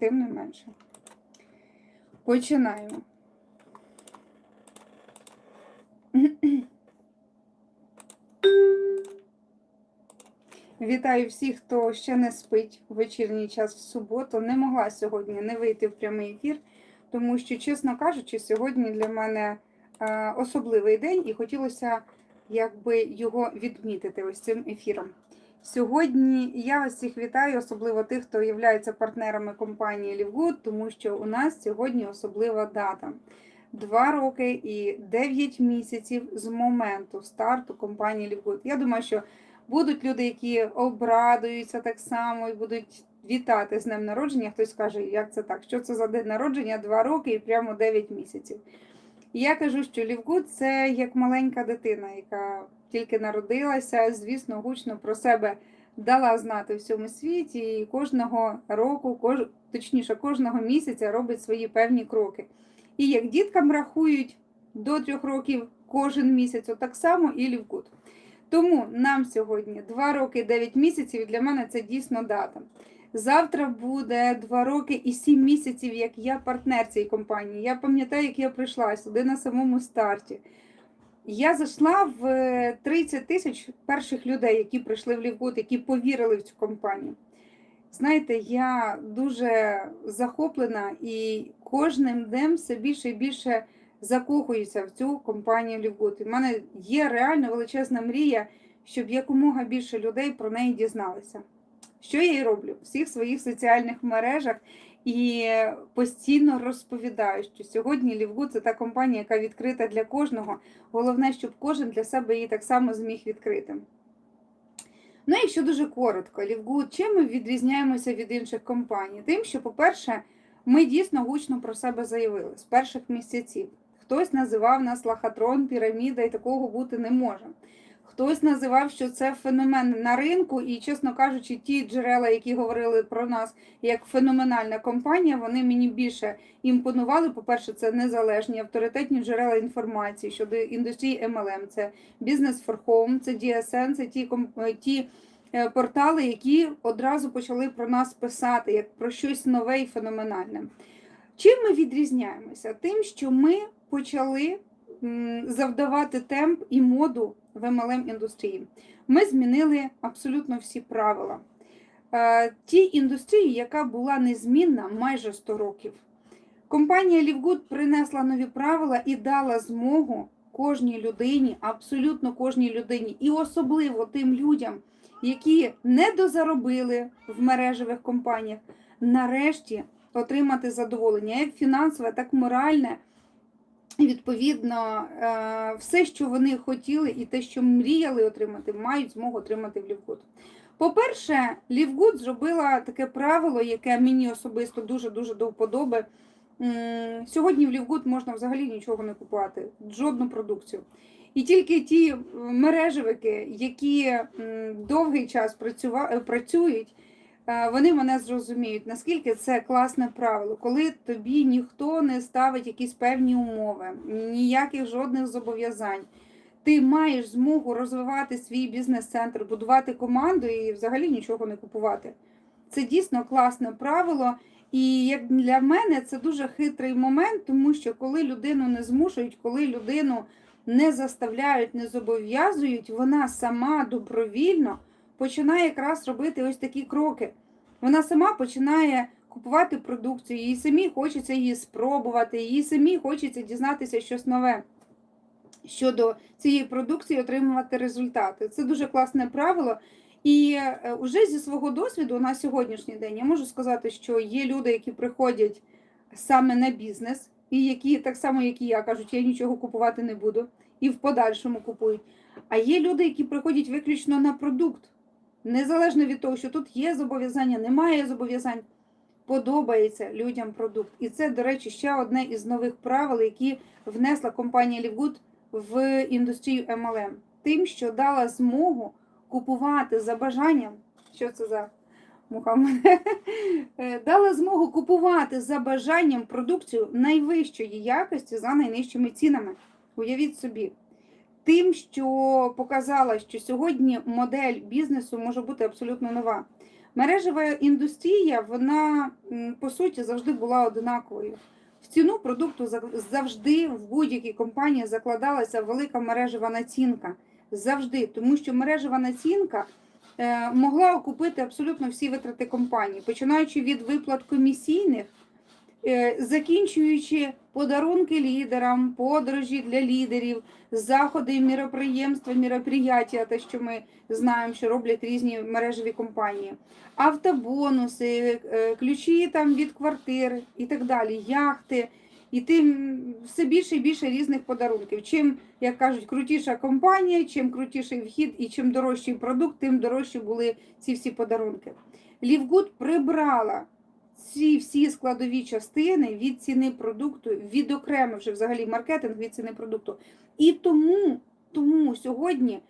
тим не менше. Починаємо. Вітаю всіх, хто ще не спить в вечірній час в суботу. Не могла сьогодні не вийти в прямий ефір, тому що, чесно кажучи, сьогодні для мене е, особливий день і хотілося якби його відмітити ось цим ефіром. Сьогодні я вас всіх вітаю, особливо тих, хто є партнерами компанії Лівгуд, тому що у нас сьогодні особлива дата. Два роки і 9 місяців з моменту старту компанії Лівгуд. Я думаю, що будуть люди, які обрадуються так само і будуть вітати з днем народження. Хтось скаже, як це так? Що це за день народження? Два роки і прямо 9 місяців. Я кажу, що Лівгуд це як маленька дитина, яка тільки народилася, звісно, гучно про себе дала знати всьому світі, і кожного року, кож... точніше, кожного місяця робить свої певні кроки. І як діткам рахують до трьох років кожен місяць, так само і Лівгуд. Тому нам сьогодні 2 роки 9 місяців, і для мене це дійсно дата. Завтра буде 2 роки і 7 місяців, як я партнер цієї компанії. Я пам'ятаю, як я прийшла сюди на самому старті. Я зайшла в 30 тисяч перших людей, які прийшли в Лівгуд, які повірили в цю компанію. Знаєте, я дуже захоплена і кожним днем все більше і більше закохуюся в цю компанію Лівгуд. У мене є реально величезна мрія, щоб якомога більше людей про неї дізналися. Що я і роблю в всіх своїх соціальних мережах і постійно розповідаю, що сьогодні Лівгуд це та компанія, яка відкрита для кожного. Головне, щоб кожен для себе її так само зміг відкрити. Ну, якщо дуже коротко, Лівгуд, чим ми відрізняємося від інших компаній? Тим, що, по-перше, ми дійсно гучно про себе заявили з перших місяців. Хтось називав нас лохотрон, піраміда, і такого бути не може. Хтось називав, що це феномен на ринку, і, чесно кажучи, ті джерела, які говорили про нас як феноменальна компанія, вони мені більше імпонували. По-перше, це незалежні авторитетні джерела інформації щодо індустрії MLM, це Business for Home, це DSN, це ті, ті е, портали, які одразу почали про нас писати як про щось нове і феноменальне. Чим ми відрізняємося? Тим, що ми почали завдавати темп і моду в MLM індустрії. Ми змінили абсолютно всі правила. Е, Ті індустрії, яка була незмінна майже 100 років. Компанія Лівгуд принесла нові правила і дала змогу кожній людині, абсолютно кожній людині, і особливо тим людям, які не дозаробили в мережевих компаніях, нарешті отримати задоволення, як фінансове, так і моральне. Відповідно, е, все, що вони хотіли, і те, що мріяли отримати, мають змогу отримати в Лівгуд. По-перше, Лівгуд зробила таке правило, яке мені особисто дуже-дуже до вподоби. Сьогодні в Лівгуд можна взагалі нічого не купувати, жодну продукцію. І тільки ті мережевики, які довгий час працюють, вони мене зрозуміють, наскільки це класне правило, коли тобі ніхто не ставить якісь певні умови, ніяких жодних зобов'язань. Ти маєш змогу розвивати свій бізнес-центр, будувати команду і взагалі нічого не купувати. Це дійсно класне правило. І як для мене це дуже хитрий момент, тому що коли людину не змушують, коли людину не заставляють, не зобов'язують, вона сама добровільно починає якраз робити ось такі кроки. Вона сама починає купувати продукцію, їй самі хочеться її спробувати, їй самі хочеться дізнатися щось нове щодо цієї продукції, отримувати результати. Це дуже класне правило. І вже е, зі свого досвіду на сьогоднішній день я можу сказати, що є люди, які приходять саме на бізнес, і які так само, як і я, кажуть, я нічого купувати не буду, і в подальшому купують. А є люди, які приходять виключно на продукт. Незалежно від того, що тут є зобов'язання, немає зобов'язань, подобається людям продукт. І це, до речі, ще одне із нових правил, які внесла компанія Лівгуд в індустрію MLM. Тим, що дала змогу купувати за бажанням. Що це за муха е, Дала змогу купувати за бажанням продукцію найвищої якості за найнижчими цінами. Уявіть собі тим, що показала, що сьогодні модель бізнесу може бути абсолютно нова. Мережева індустрія, вона по суті завжди була однаковою. В ціну продукту зав- завжди в будь-якій компанії закладалася велика мережева націнка. Завжди, тому що мережева націнка е, могла окупити абсолютно всі витрати компанії, починаючи від виплат комісійних, закінчуючи подарунки лідерам, подорожі для лідерів, заходи, міроприємства, міроприяття, те, що ми знаємо, що роблять різні мережеві компанії, автобонуси, е, ключі там від квартир і так далі, яхти. І тим все більше і більше різних подарунків. Чим, як кажуть, крутіша компанія, чим крутіший вхід і чим дорожчий продукт, тим дорожчі були ці всі подарунки. Лівгуд прибрала ці всі складові частини від ціни продукту, відокремивши взагалі маркетинг від ціни продукту. І тому, тому сьогодні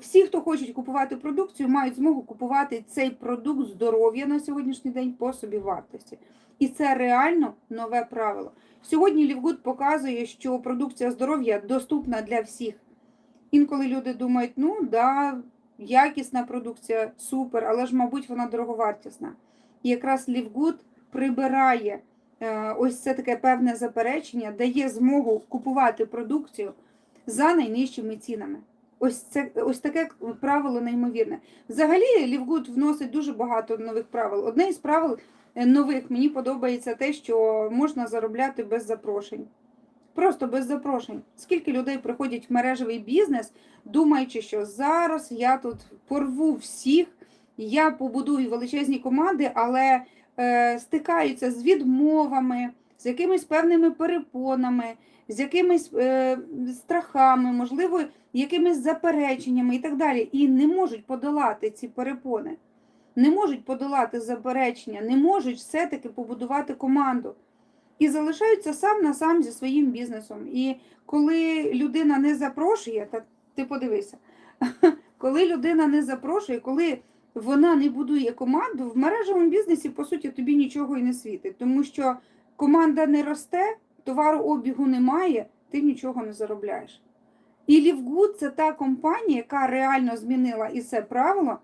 всі, хто хочуть купувати продукцію, мають змогу купувати цей продукт здоров'я на сьогоднішній день по собі вартості. І це реально нове правило. Сьогодні Лівгуд показує, що продукція здоров'я доступна для всіх. Інколи люди думають, ну да, якісна продукція, супер, але ж, мабуть, вона дороговартісна. І якраз Лівгуд прибирає е, ось це таке певне заперечення, дає змогу купувати продукцію за найнижчими цінами. Ось це ось таке правило неймовірне. Взагалі, Лівгуд вносить дуже багато нових правил. Одне із правил е, нових мені подобається те, що можна заробляти без запрошень. Просто без запрошень. Скільки людей приходять в мережевий бізнес, думаючи, що зараз я тут порву всіх, я побудую величезні команди, але стикаються з відмовами, з якимись певними перепонами, з якимись е, страхами, можливо, якимись запереченнями і так далі. І не можуть подолати ці перепони, не можуть подолати заперечення, не можуть все-таки побудувати команду. І залишаються сам на сам зі своїм бізнесом. І коли людина не запрошує, та ти подивися, коли людина не запрошує, коли вона не будує команду, в мережевому бізнесі, по суті, тобі нічого і не світить. Тому що команда не росте, товарообігу немає, ти нічого не заробляєш. І Лівгуд це та компанія, яка реально змінила і це правило,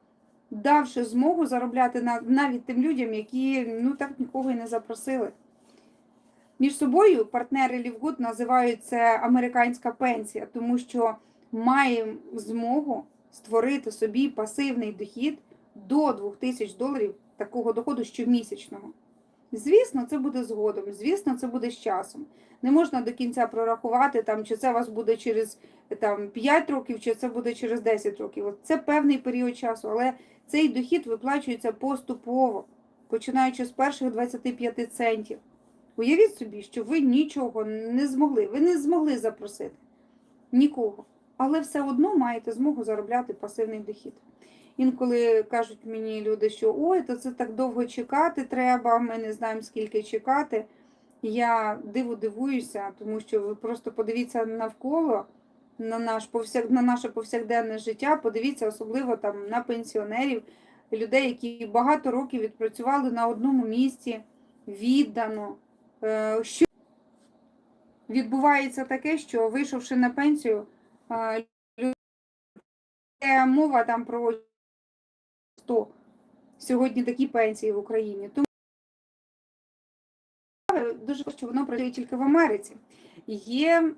давши змогу заробляти навіть тим людям, які ну так нікого і не запросили. Між собою партнери Лівгуд називають це американська пенсія, тому що маємо змогу створити собі пасивний дохід до 2000 доларів такого доходу щомісячного. Звісно, це буде згодом, звісно, це буде з часом. Не можна до кінця прорахувати, там, чи це у вас буде через там, 5 років, чи це буде через 10 років. Це певний період часу, але цей дохід виплачується поступово, починаючи з перших 25 центів. Уявіть собі, що ви нічого не змогли, ви не змогли запросити нікого, але все одно маєте змогу заробляти пасивний дохід. Інколи кажуть мені люди, що ой, то це так довго чекати треба, ми не знаємо, скільки чекати. Я диву дивуюся, тому що ви просто подивіться навколо на наш на наше повсякденне життя, подивіться особливо там на пенсіонерів, людей, які багато років відпрацювали на одному місці, віддано. Е, Що відбувається таке, що вийшовши на пенсію, е, мова там про 100 сьогодні такі пенсії в Україні. Тому дуже що воно працює тільки в Америці. Є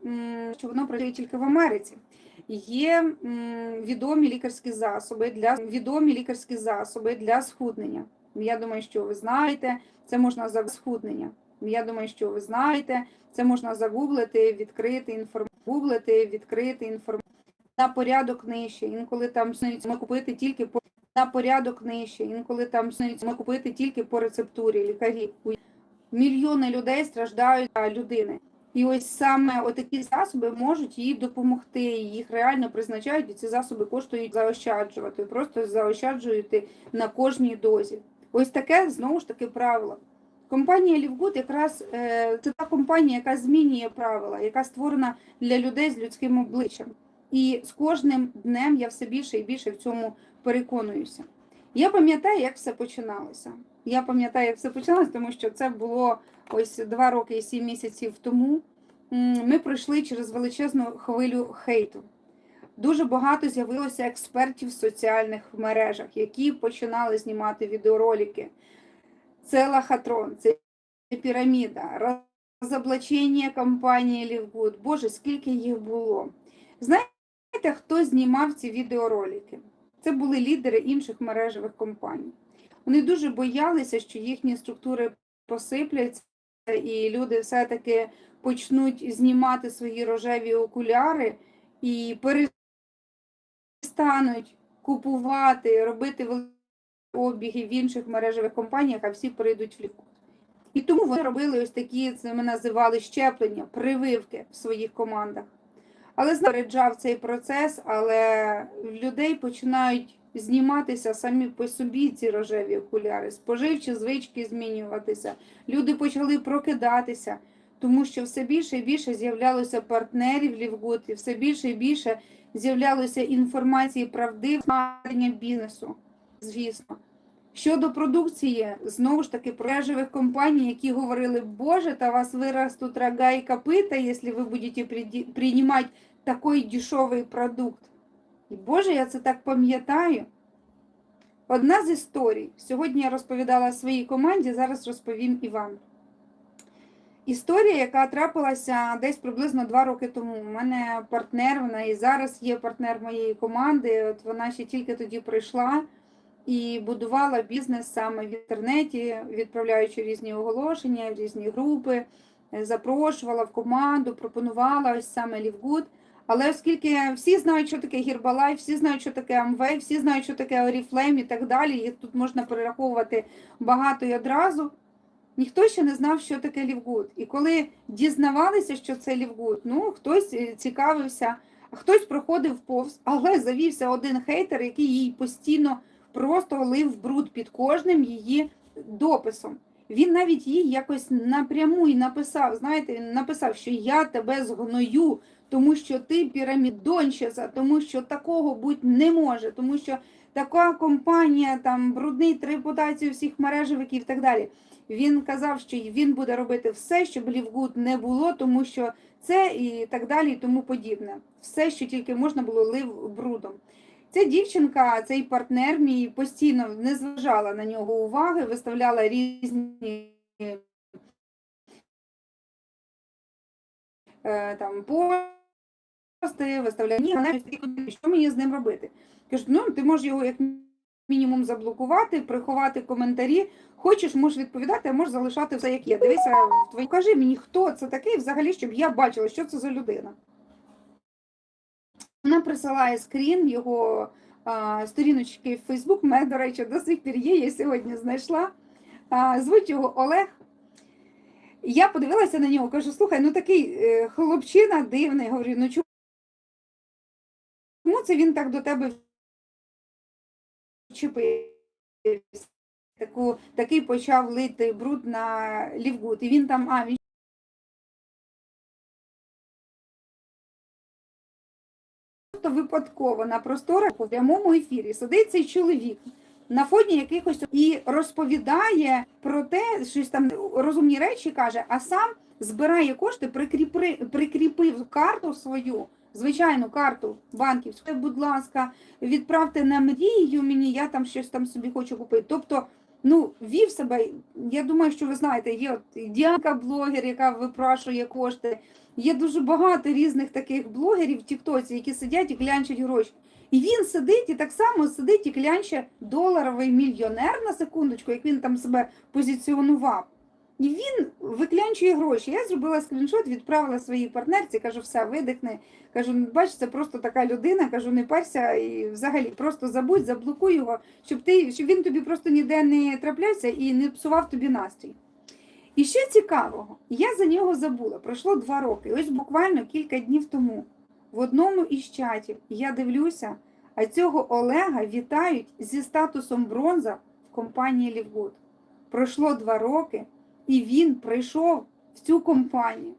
що воно працює тільки в Америці. Є відомі лікарські засоби для відомі лікарські засоби для схуднення. Я думаю, що ви знаєте, це можна за схуднення. Я думаю, що ви знаєте, це можна загуглити, відкрити інформацію, гуглити, відкрити інформацію на порядок нижче. Інколи там купити тільки по на порядок нижче. Інколи там ми купити тільки по рецептурі лікарів. Мільйони людей страждають людини. І ось саме отакі засоби можуть їй допомогти. Їх реально призначають, і ці засоби коштують заощаджувати. Просто заощаджуєте на кожній дозі. Ось таке знову ж таки правило. Компанія Лівгуд якраз е, це та компанія, яка змінює правила, яка створена для людей з людським обличчям. І з кожним днем я все більше і більше в цьому переконуюся. Я пам'ятаю, як все починалося. Я пам'ятаю, як все починалося, тому що це було ось два роки і сім місяців тому. Ми пройшли через величезну хвилю хейту. Дуже багато з'явилося експертів в соціальних мережах, які починали знімати відеоролики. Це лахатрон, це піраміда, розоблачення компанії Лівгуд. Боже, скільки їх було. Знаєте, хто знімав ці відеоролики? Це були лідери інших мережевих компаній. Вони дуже боялися, що їхні структури посипляться, і люди все-таки почнуть знімати свої рожеві окуляри і перестануть купувати, робити великі обіги в інших мережевих компаніях, а всі перейдуть в ліку. І тому вони робили ось такі, це ми називали щеплення, прививки в своїх командах. Але запереджав цей процес, але в людей починають зніматися самі по собі ці рожеві окуляри, споживчі звички змінюватися. Люди почали прокидатися, тому що все більше і більше з'являлося партнерів Лівгуд, і все більше і більше з'являлося інформації правдивого бізнесу, звісно. Щодо продукції, знову ж таки, мережевих компаній, які говорили, Боже, та вас виростуть рога і копита, якщо ви будете приймати такий дешевий продукт. І Боже, я це так пам'ятаю. Одна з історій. Сьогодні я розповідала своїй команді, зараз розповім і вам. Історія, яка трапилася десь приблизно два роки тому. У мене партнер, вона і зараз є партнер моєї команди. От вона ще тільки тоді прийшла і будувала бізнес саме в інтернеті, відправляючи різні оголошення, різні групи, запрошувала в команду, пропонувала ось саме Лівгуд. Але оскільки всі знають, що таке Гірбалайф, всі знають, що таке Амвей, всі знають, що таке Оріфлейм і так далі, і тут можна перераховувати багато і одразу. Ніхто ще не знав, що таке Лівгуд. І коли дізнавалися, що це Лівгуд, ну хтось цікавився, а хтось проходив повз, але завівся один хейтер, який їй постійно просто лив бруд під кожним її дописом. Він навіть їй якось напряму і написав, знаєте, він написав, що я тебе згною, тому що ти пірамідонщиця, тому що такого бути не може, тому що така компанія там бруднить репутацію всіх мережевиків і так далі. Він казав, що він буде робити все, щоб Лівгуд не було, тому що це і так далі, і тому подібне. Все, що тільки можна було лив брудом. Ця дівчинка, цей партнер мій постійно не зважала на нього уваги, виставляла різні е, там пости, виставляла ні, вона що мені з ним робити. Кажу, ну ти можеш його як мінімум заблокувати, приховати коментарі. Хочеш, можеш відповідати, а можеш залишати все, як є. Дивися, твої кажи мені, хто це такий, взагалі, щоб я бачила, що це за людина. Вона присилає скрін його а, сторіночки в Фейсбук. Мене, до речі, до сих пір є, я сьогодні знайшла. А, звуть його Олег. Я подивилася на нього, кажу, слухай, ну такий е, хлопчина дивний. Говорю, ну чому це він так до тебе вчепився? Таку, Такий почав лити бруд на Лівгуд. І він там, а він просто випадково на просторах у прямому ефірі сидить цей чоловік на фоні якихось і розповідає про те, щось там розумні речі каже, а сам збирає кошти, прикріпи, прикріпив карту свою. Звичайну карту банківську, будь ласка, відправте на мрію мені, я там щось там собі хочу купити. Тобто, ну, вів себе, я думаю, що ви знаєте, є от Діанка блогер, яка випрашує кошти. Є дуже багато різних таких блогерів в Тіктоці, які сидять і клянчать гроші. І він сидить і так само сидить і клянче доларовий мільйонер на секундочку, як він там себе позиціонував. І він виклянчує гроші. Я зробила скріншот, відправила своїй партнерці, кажу, все, видихни. Кажу, «Ну, бач, це просто така людина, кажу, не парся і взагалі просто забудь, заблокуй його, щоб ти, щоб він тобі просто ніде не траплявся і не псував тобі настрій. І ще цікавого, я за нього забула. Пройшло два роки. Ось буквально кілька днів тому в одному із чатів я дивлюся, а цього Олега вітають зі статусом бронза в компанії Лівгуд. Пройшло два роки, і він прийшов в цю компанію.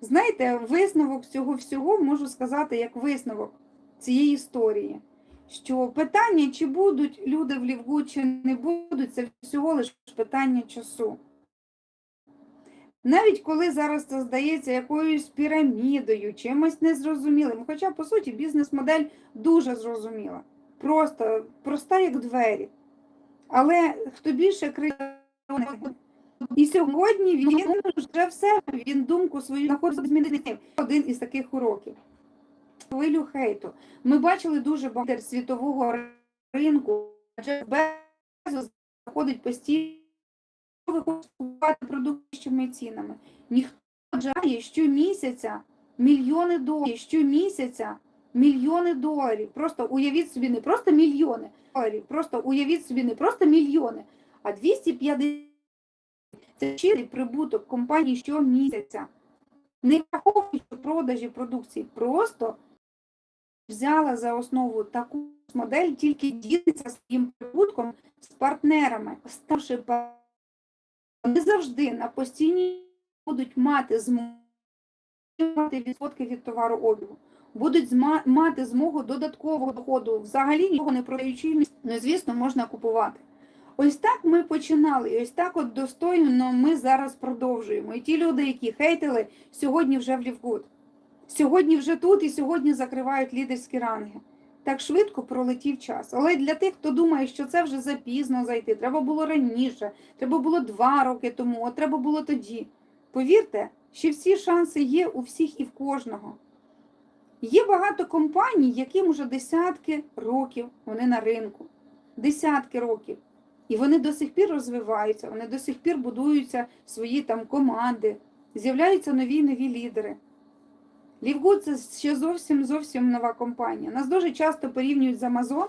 Знаєте, висновок цього всього можу сказати як висновок цієї історії. Що питання, чи будуть люди в Лівгуд, чи не будуть, це всього лише питання часу. Навіть коли зараз це здається якоюсь пірамідою, чимось незрозумілим. Хоча, по суті, бізнес-модель дуже зрозуміла. Просто проста, як двері. Але хто більше кричить, і сьогодні він вже все, він думку свою знаходить змінити. Один із таких уроків. Хвилю хейту. Ми бачили дуже багато світового ринку, адже Безос заходить постійно купувати продуктами цінами. Ніхто не вважає щомісяця мільйони доларів, щомісяця мільйони доларів. Просто уявіть собі, не просто мільйони доларів, просто уявіть собі не просто мільйони, а 250 це щирий прибуток компанії щомісяця. Не враховуючи продажі продукції, просто взяла за основу таку модель, тільки ділиться своїм прибутком з партнерами, ставши партнерами. Вони завжди на постійній будуть мати змогу відсотки від товарообігу, будуть мати змогу додаткового доходу, взагалі нічого не продаючи, ну, звісно, можна купувати. Ось так ми починали, і ось так от достойно ми зараз продовжуємо. І ті люди, які хейтили, сьогодні вже в Лівгуд. Сьогодні вже тут і сьогодні закривають лідерські ранги. Так швидко пролетів час. Але для тих, хто думає, що це вже запізно зайти, треба було раніше, треба було два роки тому, а треба було тоді. Повірте, що всі шанси є у всіх і в кожного. Є багато компаній, яким уже десятки років вони на ринку. Десятки років. І вони до сих пір розвиваються, вони до сих пір будуються свої там команди, з'являються нові і нові лідери. Лівгуд це ще зовсім зовсім нова компанія. Нас дуже часто порівнюють з Amazon.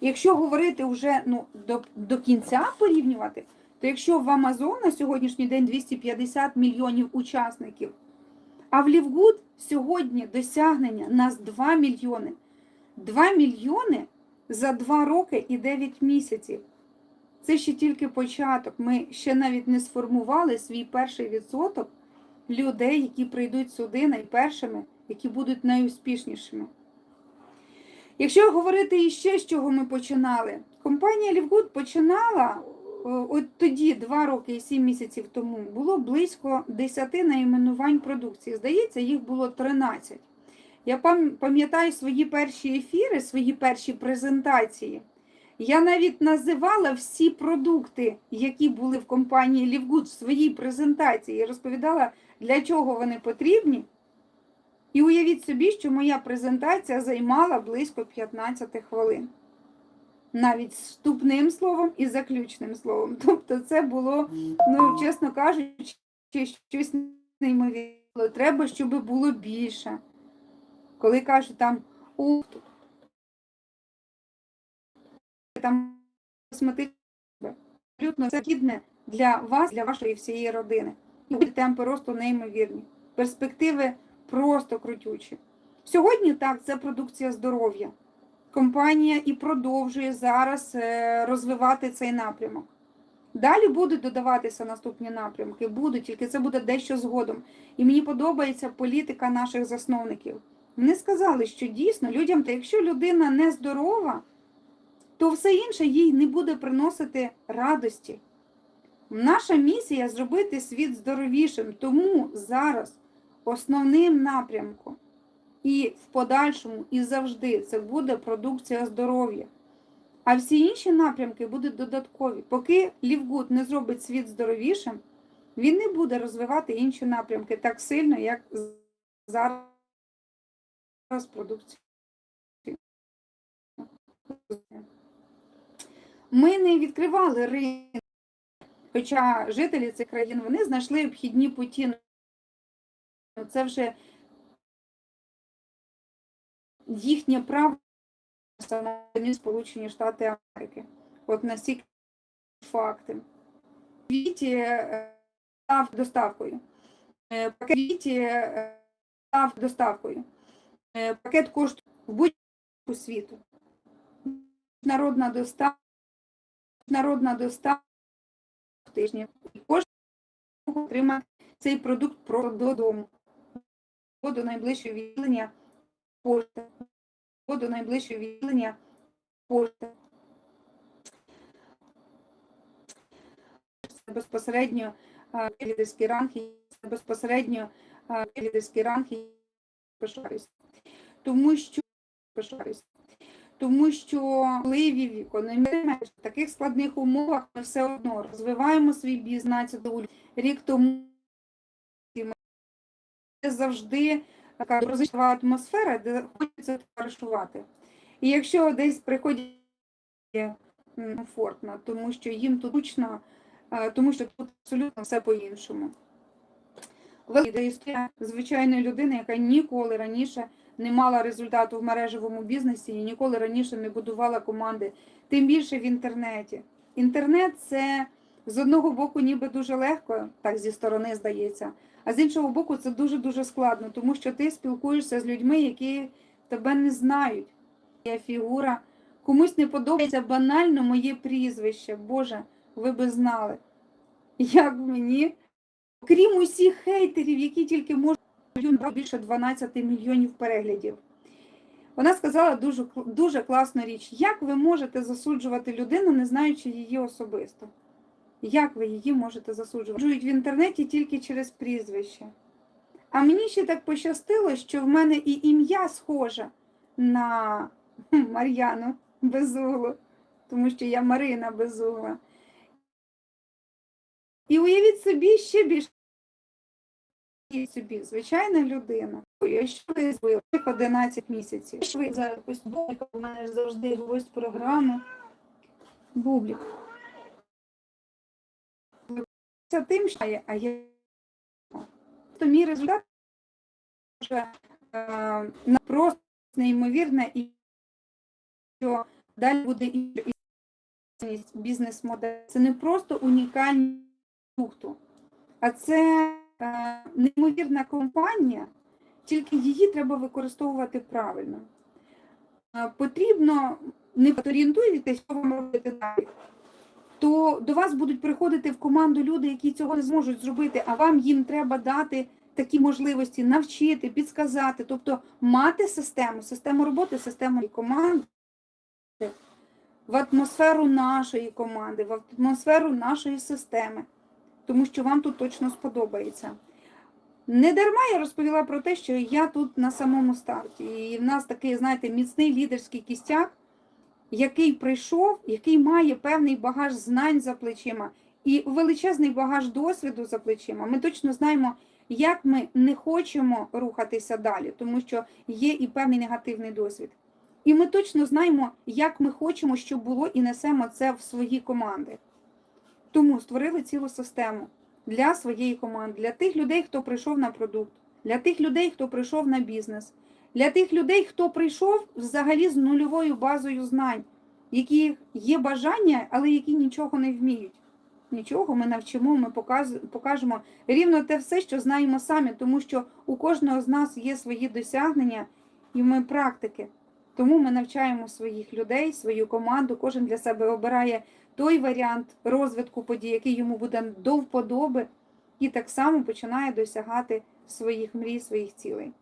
Якщо говорити вже ну, до, до кінця порівнювати, то якщо в Amazon на сьогоднішній день 250 мільйонів учасників, а в Лівгуд сьогодні досягнення нас 2 мільйони. 2 мільйони за 2 роки і 9 місяців. Це ще тільки початок. Ми ще навіть не сформували свій перший відсоток людей, які прийдуть сюди найпершими, які будуть найуспішнішими. Якщо говорити іще, з чого ми починали, компанія Лівгуд починала е, от тоді, два роки і сім місяців тому, було близько 10 найменувань продукції. Здається, їх було 13. Я пам'ятаю свої перші ефіри, свої перші презентації. Я навіть називала всі продукти, які були в компанії Лівгуд в своїй презентації. Я розповідала, для чого вони потрібні. І уявіть собі, що моя презентація займала близько 15 хвилин. Навіть вступним словом і заключним словом. Тобто це було, ну, чесно кажучи, щось неймовірне. Треба, щоб було більше. Коли кажуть там, ух, там косметичне, абсолютно необхідне для вас, для вашої всієї родини. І темпи росту неймовірні. Перспективи просто крутючі. Сьогодні так, це продукція здоров'я. Компанія і продовжує зараз е, розвивати цей напрямок. Далі будуть додаватися наступні напрямки, будуть, тільки це буде дещо згодом. І мені подобається політика наших засновників. Вони сказали, що дійсно людям, та якщо людина не здорова, то все інше їй не буде приносити радості. Наша місія зробити світ здоровішим, тому зараз основним напрямком і в подальшому, і завжди це буде продукція здоров'я. А всі інші напрямки будуть додаткові. Поки Лівгуд не зробить світ здоровішим, він не буде розвивати інші напрямки так сильно, як зараз продукція. Ми не відкривали ринок, хоча жителі цих країн вони знайшли обхідні путі. Ну, Це вже їхнє право Сполучені Штати Америки. От настільки факти. Квіті е, став доставкою. Е, квіті е, став доставкою. Пакет коштує в будь-яку світу. Народна доставка, народна доставка тижнів. І кожен отримати цей продукт додому. До найближчого відділення пошти. До найближчого відділення. Це безпосередньо лідерські ранги це безпосередньо лідерський ранг і пишаюся. Тому що пишаюся. Тому що впливі в економічних в таких складних умовах ми все одно розвиваємо свій бізнес. Рік тому ми завжди така розлична атмосфера, де хочеться товаришувати. І якщо десь приходять комфортно, тому що їм тут зручно, е, тому що тут абсолютно все по-іншому. Велика історія звичайної людини, яка ніколи раніше не мала результату в мережевому бізнесі і ніколи раніше не будувала команди, тим більше в інтернеті. Інтернет це з одного боку ніби дуже легко, так зі сторони здається, а з іншого боку, це дуже-дуже складно, тому що ти спілкуєшся з людьми, які тебе не знають. Я фігура. Комусь не подобається банально моє прізвище. Боже, ви би знали. Як мені, крім усіх хейтерів, які тільки можуть більше 12 мільйонів переглядів. Вона сказала дуже, дуже класну річ. Як ви можете засуджувати людину, не знаючи її особисто? Як ви її можете засуджувати? Засуджують в інтернеті тільки через прізвище. А мені ще так пощастило, що в мене і ім'я схоже на Мар'яну Безуглу, тому що я Марина Безугла. І уявіть собі ще більше собі, звичайна людина. Ой, а що ви збили? 11 місяців. Що ви зараз ось Бублик, у мене завжди гость програми. Бублік. Це тим, що я, а я то мій результат вже е, просто неймовірне і що далі буде і бізнес-модель. Це не просто унікальність продукту, а це неймовірна компанія, тільки її треба використовувати правильно. Е, потрібно не орієнтуєтесь, що вам робити далі, то до вас будуть приходити в команду люди, які цього не зможуть зробити, а вам їм треба дати такі можливості, навчити, підсказати, тобто мати систему, систему роботи, систему команди в атмосферу нашої команди, в атмосферу нашої системи, тому що вам тут точно сподобається. Не дарма я розповіла про те, що я тут на самому старті. І в нас такий, знаєте, міцний лідерський кістяк, який прийшов, який має певний багаж знань за плечима і величезний багаж досвіду за плечима. Ми точно знаємо, як ми не хочемо рухатися далі, тому що є і певний негативний досвід. І ми точно знаємо, як ми хочемо, щоб було, і несемо це в свої команди. Тому створили цілу систему для своєї команди, для тих людей, хто прийшов на продукт, для тих людей, хто прийшов на бізнес, для тих людей, хто прийшов взагалі з нульовою базою знань, які є бажання, але які нічого не вміють. Нічого ми навчимо, ми покажемо рівно те все, що знаємо самі, тому що у кожного з нас є свої досягнення і ми практики. Тому ми навчаємо своїх людей, свою команду, кожен для себе обирає той варіант розвитку подій, який йому буде до вподоби, і так само починає досягати своїх мрій, своїх цілей.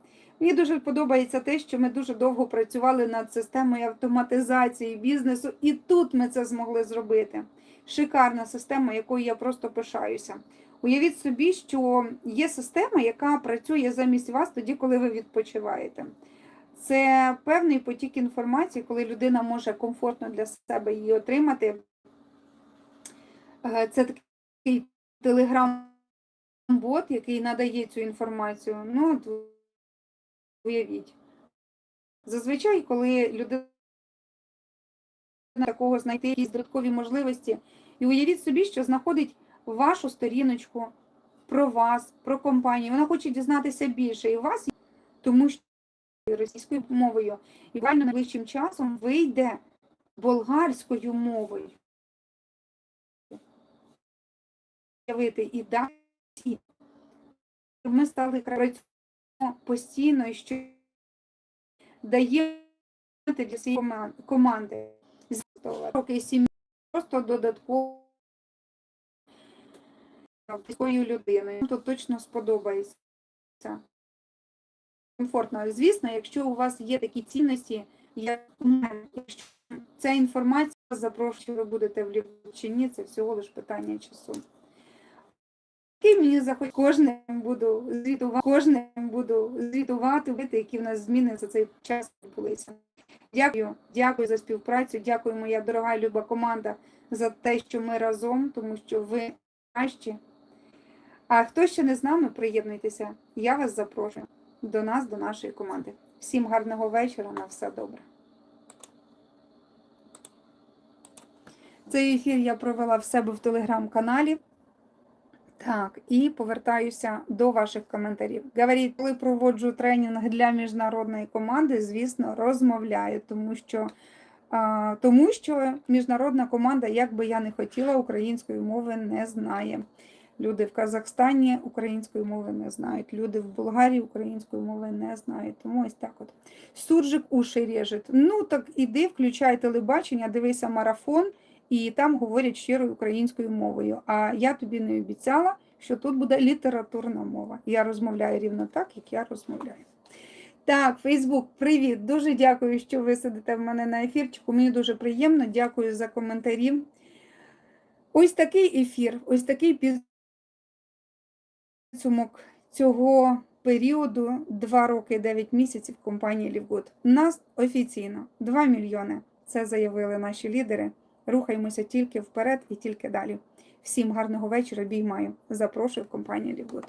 Мені дуже подобається те, що ми дуже довго працювали над системою автоматизації бізнесу, і тут ми це змогли зробити. Шикарна система, якою я просто пишаюся. Уявіть собі, що є система, яка працює замість вас тоді, коли ви відпочиваєте. Це певний потік інформації, коли людина може комфортно для себе її отримати. Е, Це такий телеграм-бот, який надає цю інформацію. Ну, от уявіть. Зазвичай, коли людина такого знайти якісь додаткові можливості, і уявіть собі, що знаходить вашу сторіночку про вас, про компанію. Вона хоче дізнатися більше і вас, тому що російською мовою і буквально найближчим часом вийде болгарською мовою. Явити і далі ми стали працювати постійно і що дає для цієї команди роки сім'ї просто додатково такою людиною. Тут точно сподобається комфортно. Звісно, якщо у вас є такі цінності, як якщо ця інформація запрошую, ви будете в чи ні, це всього лиш питання часу. Який мені захоч кожним буду звітувати, кожним буду звітувати, які в нас зміни за цей час відбулися. Дякую, дякую за співпрацю. Дякую, моя дорога і люба команда, за те, що ми разом, тому що ви кращі. А хто ще не з нами, приєднуйтеся. Я вас запрошую до нас, до нашої команди. Всім гарного вечора, на все добре. Цей ефір я провела в себе в телеграм-каналі. Так, і повертаюся до ваших коментарів. Говоріть, коли проводжу тренінг для міжнародної команди, звісно, розмовляю, тому що, тому що міжнародна команда, як би я не хотіла, української мови не знає. Люди в Казахстані української мови не знають. Люди в Болгарії української мови не знають. Тому ось так от. Суржик уші режет. Ну так іди, включай телебачення, дивися марафон, і там говорять щирою українською мовою. А я тобі не обіцяла, що тут буде літературна мова. Я розмовляю рівно так, як я розмовляю. Так, Фейсбук, привіт. Дуже дякую, що ви сидите в мене на ефірчику. Мені дуже приємно. Дякую за коментарі. Ось такий ефір, ось такий підсумок цього періоду 2 роки 9 місяців компанії Лівгуд. У нас офіційно 2 мільйони. Це заявили наші лідери. Рухаємося тільки вперед і тільки далі. Всім гарного вечора. Біймаю. Запрошую в компанію Лівгуд.